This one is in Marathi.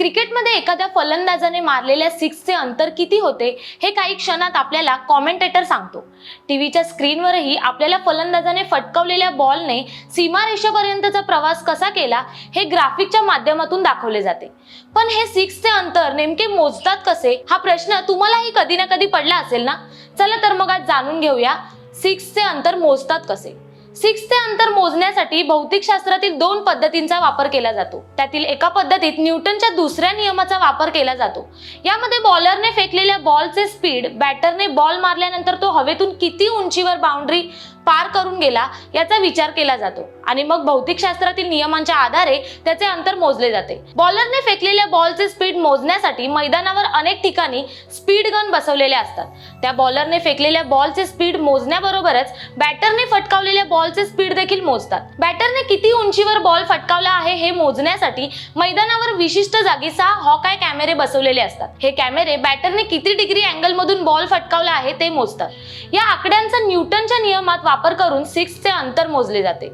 क्रिकेटमध्ये एखाद्या फलंदाजाने मारलेल्या सिक्सचे अंतर किती होते हे काही क्षणात आपल्याला कॉमेंटेटर सांगतो. टीव्हीच्या स्क्रीनवरही आपल्याला फलंदाजाने फटकावलेल्या बॉलने सीमारेषेपर्यंतचा प्रवास कसा केला हे ग्राफिकच्या माध्यमातून दाखवले जाते. पण हे सिक्सचे अंतर नेमके मोजतात कसे हा प्रश्न तुम्हालाही कधी ना कधी पडला असेल ना? चला तर मग आज जाणून घेऊया सिक्सचे अंतर मोजतात कसे. सिक्सचे अंतर मोजण्यासाठी भौतिकशास्त्रातील दोन पद्धतींचा वापर केला जातो. त्यातील एका पद्धतीत न्यूटनच्या दुसऱ्या नियमाचा वापर केला जातो. यामध्ये बॉलरने फेकलेल्या बॉलचे स्पीड बॅटरने बॉल मारल्यानंतर तो हवेतून किती उंचीवर बाउंड्री पार करून गेला याचा विचार केला जातो. आणि मग भौतिकशास्त्रातील नियमांच्या आधारे त्याचे अंतर मोजले जाते. बॉलरने फेकलेल्या बॉलचे स्पीड मोजण्यासाठी मैदानावर अनेक ठिकाणी स्पीड गन बसवलेले असतात. त्या बॉलरने फेकलेल्या बॉलचे स्पीड मोजण्याबरोबरच बॅटरने फटकावलेल्या बॉलचे स्पीड देखील मोजतात. बॅटरने किती उंचीवर बॉल फटकावला आहे हे मोजण्यासाठी मैदानावर विशिष्ट जागी सहा हॉकाय कॅमेरे बसवलेले असतात. हे कॅमेरे बॅटरने किती डिग्री अँगल मधून बॉल फटकावला आहे ते मोजतात. या आकड्यांचा न्यूटनच्या नियमात वापर वापर करून सिक्सचे अंतर मोजले जाते.